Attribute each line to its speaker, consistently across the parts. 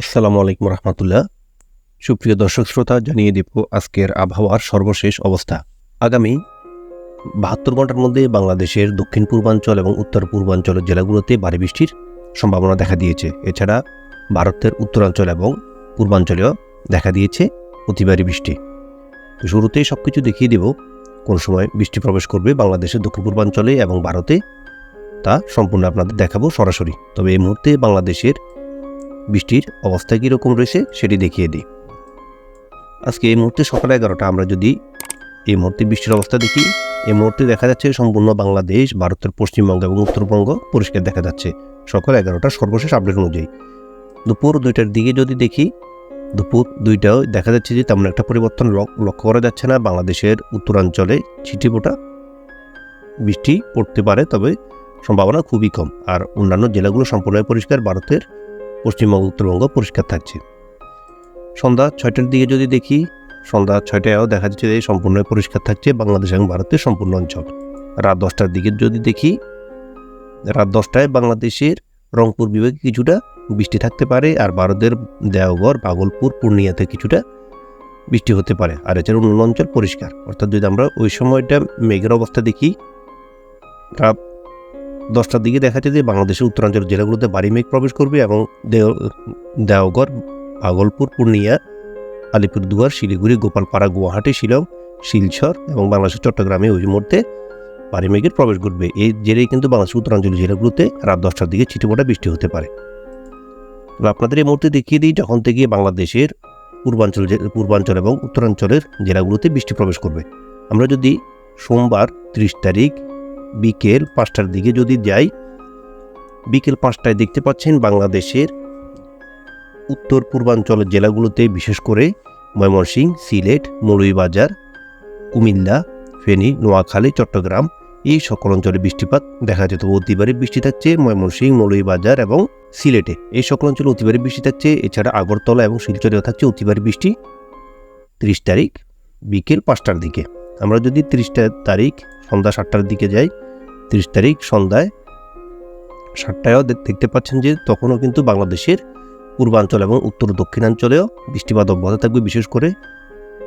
Speaker 1: আসসালামু আলাইকুম রহমতুল্লাহ। সুপ্রিয় দর্শক শ্রোতা, জানিয়ে দেব আজকের আবহাওয়ার সর্বশেষ অবস্থা। আগামী বাহাত্তর ঘণ্টার মধ্যে বাংলাদেশের দক্ষিণ পূর্বাঞ্চল এবং উত্তর পূর্বাঞ্চলের জেলাগুলোতে ভারী বৃষ্টির সম্ভাবনা দেখা দিয়েছে। এছাড়া ভারতের উত্তরাঞ্চল এবং পূর্বাঞ্চলেও দেখা দিয়েছে অতি ভারী বৃষ্টি। তো শুরুতেই সব কিছু দেখিয়ে দেব কোন সময় বৃষ্টি প্রবেশ করবে বাংলাদেশের দক্ষিণ পূর্বাঞ্চলে এবং ভারতে। তা সম্পূর্ণ আপনাদের দেখাবো সরাসরি। তবে এই মুহূর্তে বাংলাদেশের বৃষ্টির অবস্থা কীরকম রয়েছে সেটি দেখিয়ে দিই। আজকে এই মুহূর্তে সকাল এগারোটা আমরা যদি এই মুহূর্তে বৃষ্টির অবস্থা দেখি, এই মুহূর্তে দেখা যাচ্ছে সম্পূর্ণ বাংলাদেশ, ভারতের পশ্চিমবঙ্গ এবং উত্তরবঙ্গ পরিষ্কার দেখা যাচ্ছে। সকাল এগারোটা সর্বশেষ আপডেট অনুযায়ী দুপুর দুইটার দিকে যদি দেখি, দুপুর দুইটাও দেখা যাচ্ছে যে তেমন একটা পরিবর্তন লক- লক্ষ্য করা যাচ্ছে না। বাংলাদেশের উত্তরাঞ্চলে ছিটিপোটা বৃষ্টি পড়তে পারে, তবে সম্ভাবনা খুবই কম। আর অন্যান্য জেলাগুলো সম্পূর্ণ পরিষ্কার। ভারতের পশ্চিমবঙ্গ, উত্তরবঙ্গ পরিষ্কার থাকছে। সন্ধ্যা ছয়টার দিকে যদি দেখি, সন্ধ্যা ছয়টায়ও দেখা যাচ্ছে যে সম্পূর্ণ পরিষ্কার থাকছে বাংলাদেশ এবং ভারতের সম্পূর্ণ অঞ্চল। রাত দশটার দিকে যদি দেখি, রাত দশটায় বাংলাদেশের রংপুর বিভাগে কিছুটা বৃষ্টি থাকতে পারে আর ভারতের দেওঘর, ভাগলপুর, পূর্ণিয়াতে কিছুটা বৃষ্টি হতে পারে। আর এছাড়া অন্য অঞ্চল পরিষ্কার। অর্থাৎ যদি আমরা ওই সময়টা মেঘের অবস্থা দেখি রাত দশটার দিকে দেখা যাচ্ছে যে বাংলাদেশের উত্তরাঞ্চল জেলাগুলোতে বাড়ি মেঘ প্রবেশ করবে এবং দেও- দেওঘর, ভাগলপুর, পূর্ণিয়া, আলিপুরদুয়ার, শিলিগুড়ি, গোপালপাড়া, গুয়াহাটি, শিলং, শিলচর এবং বাংলাদেশের চট্টগ্রামে ওই মুহূর্তে ভারী মেঘের প্রবেশ ঘটবে। এই জেরেই কিন্তু বাংলাদেশের উত্তরাঞ্চল জেলাগুলোতে রাত দশটার দিকে ছিটেফোঁটা বৃষ্টি হতে পারে। আপনাদের এই মুহূর্তে দেখিয়ে দিই, যখন থেকে বাংলাদেশের পূর্বাঞ্চল পূর্বাঞ্চল এবং উত্তরাঞ্চলের জেলাগুলোতে বৃষ্টি প্রবেশ করবে। আমরা যদি সোমবার ত্রিশ তারিখ বিকেল পাঁচটার দিকে যদি যাই, বিকেল পাঁচটায় দেখতে পাচ্ছেন বাংলাদেশের উত্তর পূর্বাঞ্চলের জেলাগুলোতে, বিশেষ করে ময়মনসিংহ সিলেট, মৌলভীবাজার, কুমিল্লা, ফেনী, নোয়াখালী, চট্টগ্রাম, এই সকল অঞ্চলে বৃষ্টিপাত দেখা যেত অতিবারে বৃষ্টি থাকছে ময়মনসিংহ মৌলভীবাজার এবং সিলেটে। এই সকল অঞ্চলে অতিবারে বৃষ্টি থাকছে, এছাড়া আগরতলা এবং শিলচরেও থাকছে অতিবারে বৃষ্টি। ত্রিশ তারিখ বিকেল পাঁচটার দিকে। আমরা যদি ত্রিশটা তারিখ সন্ধ্যা সাতটার দিকে যাই তিরিশ তারিখ সন্ধ্যায় সাতটায়ও দেখতে পাচ্ছেন যে তখনও কিন্তু বাংলাদেশের পূর্বাঞ্চল এবং উত্তর দক্ষিণাঞ্চলেও বৃষ্টিপাত অব্যাহত থাকবে, বিশেষ করে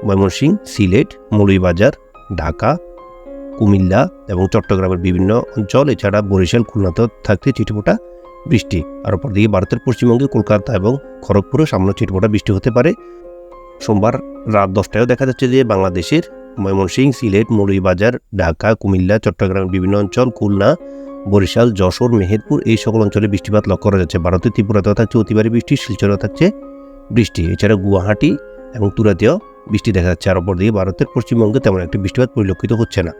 Speaker 1: ময়মনসিংহ সিলেট, মৌলভীবাজার, ঢাকা, কুমিল্লা এবং চট্টগ্রামের বিভিন্ন অঞ্চল, এছাড়া বরিশাল, খুলনাতেও থাকছে চিটফোটা বৃষ্টি। আর অপরদিকে ভারতের পশ্চিমবঙ্গে কলকাতা এবং খড়গপুরে সামান্য চিটফোটা বৃষ্টি হতে পারে। সোমবার রাত দশটায়ও দেখা যাচ্ছে যে বাংলাদেশের ময়মনসিংহ সিলেট, মৌলভীবাজার, ঢাকা, কুমিল্লা চট্টগ্রামের বিভিন্ন অঞ্চল, খুলনা, বরিশাল, যশোর, মেহেরপুর, এই সকল অঞ্চলে বৃষ্টিপাত লক্ষ্য করা যাচ্ছে। ভারতের ত্রিপুরাতেও থাকছে অতিবারী বৃষ্টি শিলচরেও থাকছে বৃষ্টি। এছাড়া গুয়াহাটি এবং তুরাতেও বৃষ্টি দেখা যাচ্ছে। আর অপরদিকে ভারতের পশ্চিমবঙ্গে তেমন একটি বৃষ্টিপাত পরিলক্ষিত হচ্ছে না।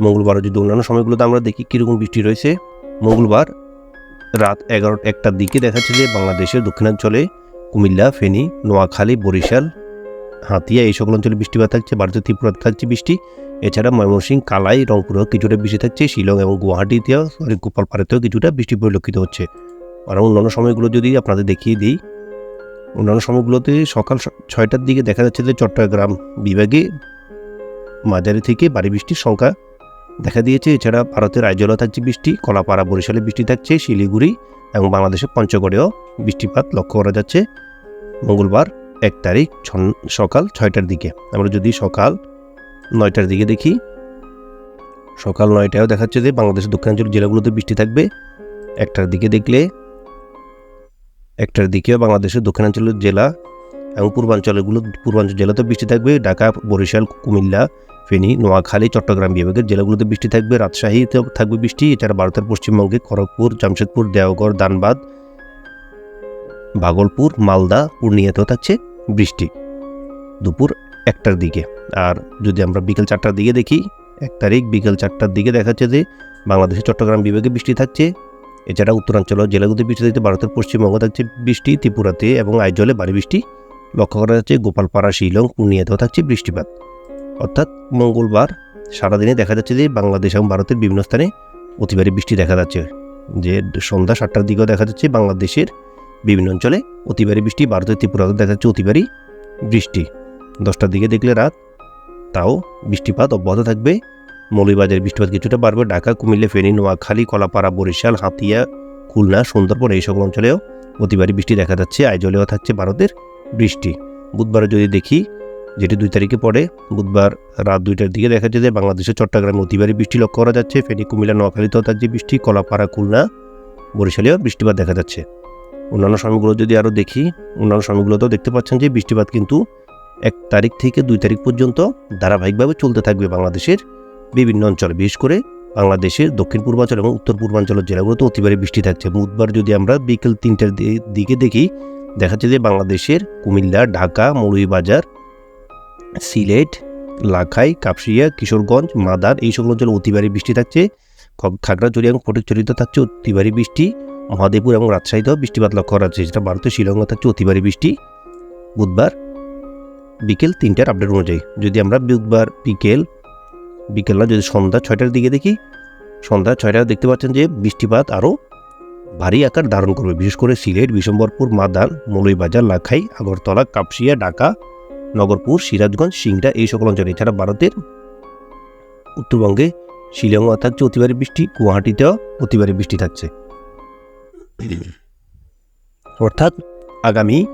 Speaker 1: মঙ্গলবার যদি অন্যান্য সময়গুলোতে আমরা দেখি কীরকম বৃষ্টি রয়েছে, মঙ্গলবার রাত এগারো একটার দিকে দেখা যাচ্ছে যে বাংলাদেশের দক্ষিণাঞ্চলে কুমিল্লা, ফেনী, নোয়াখালী, বরিশাল হাতিয়া এই সকল অঞ্চলে বৃষ্টিপাত থাকছে ভারতের ত্রিপুরাতে থাকছে, বৃষ্টি। এছাড়া ময়মনসিংহ, কালাই, রংপুরেও কিছুটা বৃষ্টি থাকছে, শিলং এবং গুয়াহাটিতেও গোপালপাড়াতেও কিছুটা বৃষ্টি পরিলক্ষিত হচ্ছে। আর অন্যান্য সময়গুলো যদি আপনাদের দেখিয়ে দিই, অন্যান্য সময়গুলোতে সকাল ছয়টার দিকে দেখা যাচ্ছে যে চট্টগ্রাম বিভাগে মাঝারি থেকে ভারী বৃষ্টির সংখ্যা দেখা দিয়েছে। এছাড়া ভারতের আইজলে থাকছে বৃষ্টি, কলাপাড়া, বরিশালে বৃষ্টি থাকছে, শিলিগুড়ি এবং বাংলাদেশের পঞ্চগড়েও বৃষ্টিপাত লক্ষ্য করা যাচ্ছে। মঙ্গলবার এক তারিখ, ছন- সকাল ছয়টার দিকে। আমরা যদি সকাল নয়টার দিকে দেখি, সকাল নয়টায়ও দেখাচ্ছে যে বাংলাদেশের দক্ষিণাঞ্চল জেলাগুলোতে বৃষ্টি থাকবে। একটার দিকে দেখলে, একটার দিকেও বাংলাদেশের দক্ষিণাঞ্চলের জেলা এবং পূর্বাঞ্চলগুলো, পূর্বাঞ্চল জেলাতে বৃষ্টি থাকবে। ঢাকা, বরিশাল, কুমিল্লা, ফেনী, নোয়াখালী, চট্টগ্রাম বিভাগের জেলাগুলোতে বৃষ্টি থাকবে। রাজশাহীতেও থাকবে বৃষ্টি। এছাড়া ভারতের পশ্চিমবঙ্গে খড়গপুর, জামশেদপুর, দেওঘর, দানবাদ, ভাগলপুর, মালদা, পূর্ণিয়াতেও থাকছে বৃষ্টি। দুপুর একটার দিকে। আর যদি আমরা বিকেল চারটার দিকে দেখি, এক তারিখ বিকেল চারটার দিকে দেখাচ্ছে যে বাংলাদেশের চট্টগ্রাম বিভাগে বৃষ্টি থাকছে। এছাড়া উত্তরাঞ্চল জেলাগুলোতে বৃষ্টি থাকছে, ভারতের পশ্চিমবঙ্গ থাকছে বৃষ্টি, ত্রিপুরাতে এবং আইজলে ভারী বৃষ্টি। লক্ষ্য করা যাচ্ছে গোপালপাড়া, শিলং পূর্ণিয়াতেও থাকছে বৃষ্টিপাত। অর্থাৎ মঙ্গলবার সারাদিনে দেখা যাচ্ছে যে বাংলাদেশ এবং ভারতের বিভিন্ন স্থানে অতিবারী বৃষ্টি দেখা যাচ্ছে। যে সন্ধ্যা সাতটার দিকেও দেখা যাচ্ছে বাংলাদেশের বিভিন্ন অঞ্চলে অতিবারী বৃষ্টি ভারতের ত্রিপুরাতে দেখা যাচ্ছে অতিবারী বৃষ্টি। দশটার দিকে দেখলে রাত, তাও বৃষ্টিপাত অব্যাহত থাকবে। মৌলভীবাজারের বৃষ্টিপাত কিছুটা বাড়বে। ঢাকা, কুমিল্লা, ফেনী, নোয়াখালী, কলাপাড়া, বরিশাল, হাতিয়া, খুলনা, সুন্দরবন এই সকল অঞ্চলেও অতিবারী বৃষ্টি দেখা যাচ্ছে। আইজলেও থাকছে ভারতের বৃষ্টি। বুধবারে যদি দেখি, যেটি দুই তারিখে পড়ে, বুধবার রাত দুইটার দিকে দেখা যাচ্ছে বাংলাদেশের চট্টগ্রামে অতিবারী বৃষ্টি লক্ষ্য করা যাচ্ছে। ফেনী, কুমিল্লা, নোয়াখালীতেও থাকছে বৃষ্টি, কলাপাড়া, খুলনা, বরিশালেও বৃষ্টিপাত দেখা যাচ্ছে। অন্যান্য সময়গুলো যদি আরও দেখি, অন্যান্য সময়গুলোতেও দেখতে পাচ্ছেন যে বৃষ্টিপাত কিন্তু এক তারিখ থেকে দুই তারিখ পর্যন্ত ধারাবাহিকভাবে চলতে থাকবে বাংলাদেশের বিভিন্ন অঞ্চলে। বিশেষ করে বাংলাদেশের দক্ষিণ পূর্বাঞ্চল এবং উত্তর পূর্বাঞ্চলের জেলাগুলোতে অতিবারে বৃষ্টি থাকছে। বুধবার যদি আমরা বিকেল তিনটার দিকে দেখি, দেখা যাচ্ছে যে বাংলাদেশের কুমিল্লা, ঢাকা, মৌলভীবাজার, সিলেট, লাখাই, কাপসিয়া, কিশোরগঞ্জ, মাদার, এই সকল অঞ্চলে অতিবারী বৃষ্টি থাকছে। খাগড়াছড়ি এবং ফটিকছড়িতে থাকছে অতিবারী বৃষ্টি। মহাদেবপুর এবং রাজশাহীতেও বৃষ্টিপাত লক্ষ্য করা যাচ্ছে। যেটা ভারতের শিলংয়ে থাকছে অতিবারী বৃষ্টি। বুধবার বিকেল তিনটার আপডেট অনুযায়ী। যদি আমরা বুধবার বিকেল বিকেল না, যদি সন্ধ্যা ছয়টার দিকে দেখি, সন্ধ্যা ছয়টায় দেখতে পাচ্ছেন যে বৃষ্টিপাত আরও ভারী আকার ধারণ করবে। বিশেষ করে সিলেট, বিশম্বরপুর মাদান মৌলভীবাজার, লাখাই, আগরতলা, কাপসিয়া, ঢাকা, নগরপুর, সিরাজগঞ্জ, সিংড়া এই সকল অঞ্চলে। এছাড়া ভারতের উত্তরবঙ্গে শিলংয়ে থাকছে অতিবারী বৃষ্টি, গুয়াহাটিতেও অতিবারী বৃষ্টি থাকছে। অর্থাৎ আগামী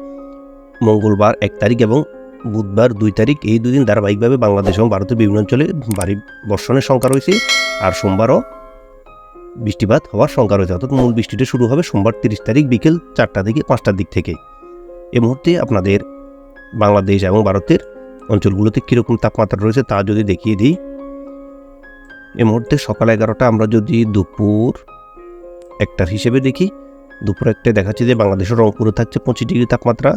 Speaker 1: মঙ্গলবার এক তারিখ এবং বুধবার দুই তারিখ, এই দুদিন ধারাবাহিকভাবে বাংলাদেশ এবং ভারতের বিভিন্ন অঞ্চলে ভারী বর্ষণের সংখ্যা রয়েছে আর সোমবারও বৃষ্টিপাত হওয়ার সংখ্যা রয়েছে। অর্থাৎ মূল বৃষ্টিটা শুরু হবে সোমবার তিরিশ তারিখ বিকেল চারটা থেকে পাঁচটার দিক থেকে। এ মুহূর্তে আপনাদের বাংলাদেশ এবং ভারতের অঞ্চলগুলোতে কীরকম তাপমাত্রা রয়েছে তা যদি দেখিয়ে দিই। এ মুহূর্তে সকাল এগারোটা আমরা যদি দুপুর একটার হিসেবে দেখি দুপুর একটায় দেখাচ্ছে যে বাংলাদেশের রংপুরে থাকছে পঁচিশ ডিগ্রি তাপমাত্রা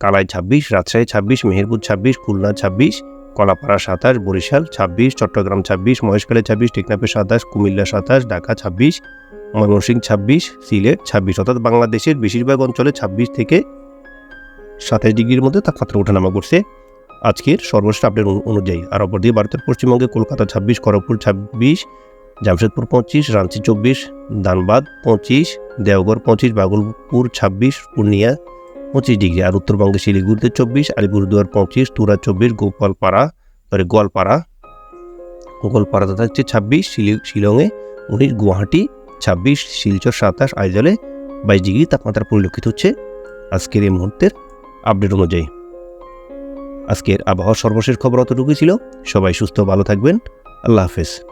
Speaker 1: কালাই ছাব্বিশ, রাজশাহী ছাব্বিশ, মেহেরপুর ছাব্বিশ, খুলনা ছাব্বিশ, কলাপাড়া সাতাশ, বরিশাল ছাব্বিশ, চট্টগ্রাম ছাব্বিশ, মহেশখালী ছাব্বিশ, টেকনাফে সাতাশ, কুমিল্লা সাতাশ, ঢাকা ছাব্বিশ, ময়মনসিংহ ছাব্বিশ, সিলেট ছাব্বিশ, অর্থাৎ বাংলাদেশের বেশিরভাগ অঞ্চলে ছাব্বিশ থেকে সাতাশ ডিগ্রির মধ্যে তাপমাত্রা ওঠানামা করছে। আজকের সর্বশেষ আপডেট অনুযায়ী, আর অপর দিয়ে ভারতের পশ্চিমবঙ্গে কলকাতা ছাব্বিশ, খড়গপুর ছাব্বিশ জামশেদপুর পঁচিশ, রাঁচি চব্বিশ, ধানবাদ পঁচিশ, দেওঘর পঁচিশ, বাগলপুর ছাব্বিশ, পূর্ণিয়া পঁচিশ ডিগ্রি। আর উত্তরবঙ্গে শিলিগুড়িতে চব্বিশ আলিপুরদুয়ার পঁচিশ, তুরা চব্বিশ, গোপালপাড়া, সরি, গোয়ালপাড়া গোয়ালপাড়াতে থাকছে ছাব্বিশ, শিলি- শিলংয়ে উনিশ, গুয়াহাটি ছাব্বিশ, শিলচর সাতাশ আইজলে বাইশ ডিগ্রি। তাপমাত্রা পরিলক্ষিত হচ্ছে আজকের এই মুহূর্তের আপডেট অনুযায়ী। আজকের আবহাওয়ার সর্বশেষ খবর অতটুকুই ছিল। সবাই সুস্থ, ভালো থাকবেন। আল্লাহ হাফেজ।